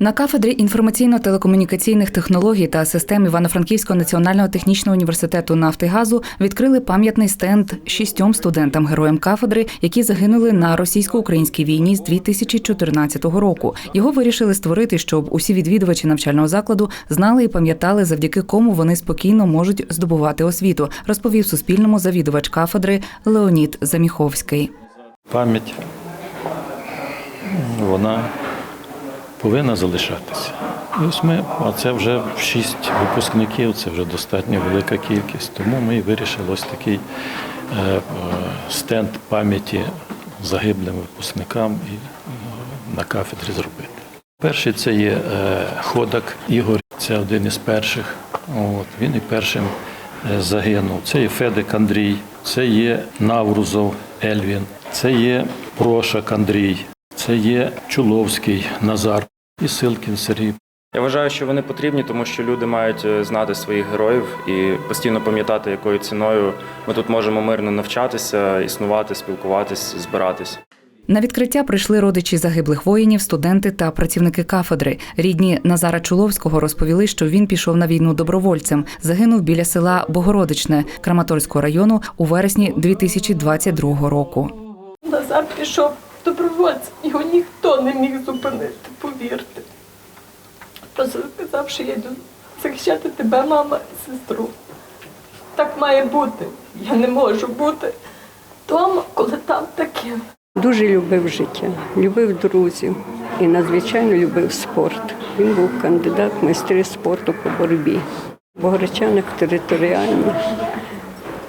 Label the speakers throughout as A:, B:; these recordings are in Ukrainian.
A: На кафедрі інформаційно-телекомунікаційних технологій та систем Івано-Франківського національного технічного університету нафти газу відкрили пам'ятний стенд шістьом студентам героям кафедри, які загинули на російсько-українській війні з 2014 року. Його вирішили створити, щоб усі відвідувачі навчального закладу знали і пам'ятали, завдяки кому вони спокійно можуть здобувати освіту, розповів Суспільному завідувач кафедри Леонід Заміховський.
B: Пам'ять вона повинна залишатися. І ось ми, а це вже шість випускників, це вже достатньо велика кількість. Тому ми вирішили ось такий е, е, стенд пам'яті загиблим випускникам і е, на кафедрі зробити. Перший це є Ходак Ігор, це один із перших. От, він і першим загинув. Це є Федик Андрій, це є Наврузов Ельвін, це є Прошак Андрій, це є Чуловський Назар і Силкін Сергій.
C: Я вважаю, що вони потрібні, тому що люди мають е, знати своїх героїв і постійно пам'ятати, якою ціною ми тут можемо мирно навчатися, існувати, спілкуватись, збиратись.
A: На відкриття прийшли родичі загиблих воїнів, студенти та працівники кафедри. Рідні Назара Чуловського розповіли, що він пішов на війну добровольцем. Загинув біля села Богородичне Краматорського району у вересні 2022 року.
D: Назар пішов добровольцем, його ніхто не міг зупинити, повірте. Просто сказав, що я йду захищати тебе, мама і сестру. Так має бути. Я не можу бути вдома, коли там таке.
E: Дуже любив життя, любив друзів і надзвичайно любив спорт. Він був кандидат в майстри спорту по боротьбі. В Богородчанах територіальні.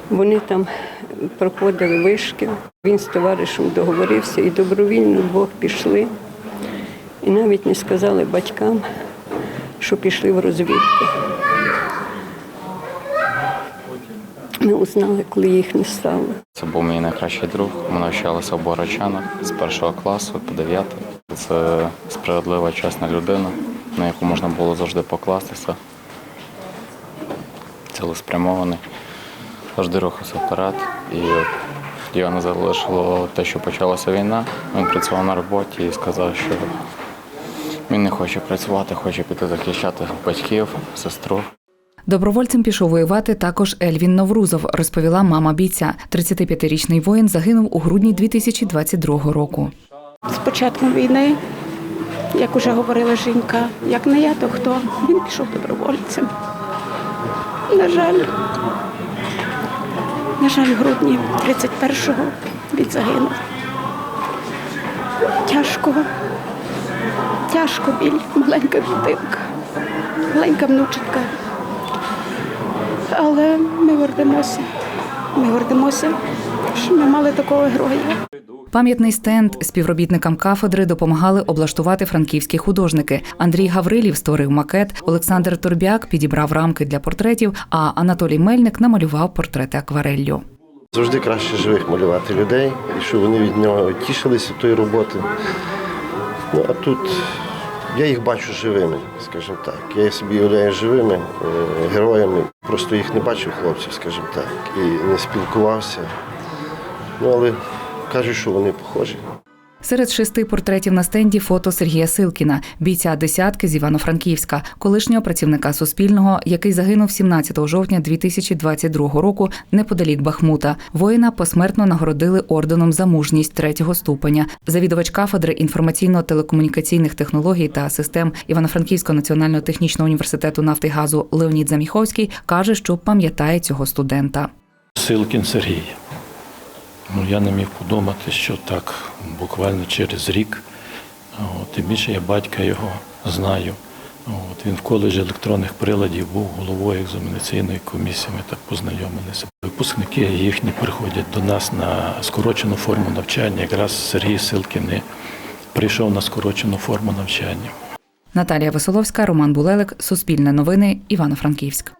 E: Вони там проходили вишки. Він з товаришем договорився і добровільно вдвох пішли. І навіть не сказали батькам, що пішли в розвідку. Ми узнали, коли їх не стало.
F: Це був мій найкращий друг. Ми навчалися в Борочанах з першого класу по дев'ятий. Це справедлива, чесна людина, на яку можна було завжди покластися. Цілеспрямований, завжди рухався вперед. І його не залишило те, що почалася війна. Він працював на роботі і сказав, що він не хоче працювати, хоче піти захищати батьків, сестру.
A: Добровольцем пішов воювати також Ельвін Новрузов, розповіла мама бійця. 35-річний воїн загинув у грудні 2022 року.
G: З початком війни, як уже говорила жінка, як не я, то хто? Він пішов добровольцем. На жаль, на жаль, в грудні 31-го він загинув. Тяжко, тяжко біль, маленька дитинка, маленька внученька. Але ми гордимося. Ми гордимося, що ми мали такого героя.
A: Пам'ятний стенд співробітникам кафедри допомагали облаштувати франківські художники. Андрій Гаврилів створив макет, Олександр Торбяк підібрав рамки для портретів, а Анатолій Мельник намалював портрети аквареллю.
H: Завжди краще живих малювати людей, і щоб вони від нього тішилися тої роботи. Ну а тут я їх бачу живими, скажімо так. Я собі уявляю живими е, героями. Просто їх не бачив хлопців, скажімо так, і не спілкувався. Ну але кажуть, що вони похожі.
A: Серед шести портретів на стенді фото Сергія Силкіна, бійця десятки з Івано-Франківська, колишнього працівника Суспільного, який загинув 17 жовтня 2022 року неподалік Бахмута. Воїна посмертно нагородили орденом за мужність третього ступеня. Завідувач кафедри інформаційно-телекомунікаційних технологій та систем Івано-Франківського національного технічного університету нафти і газу Леонід Заміховський каже, що пам'ятає цього студента.
B: Силкін Сергій. Ну, я не міг подумати, що так буквально через рік. Тим більше я батька його знаю. От, він в коледжі електронних приладів був головою екзаменаційної комісії, ми так познайомилися. Випускники їхні приходять до нас на скорочену форму навчання. Якраз Сергій Силкін і прийшов на скорочену форму навчання.
A: Наталія Веселовська, Роман Булелик, Суспільне новини, Івано-Франківськ.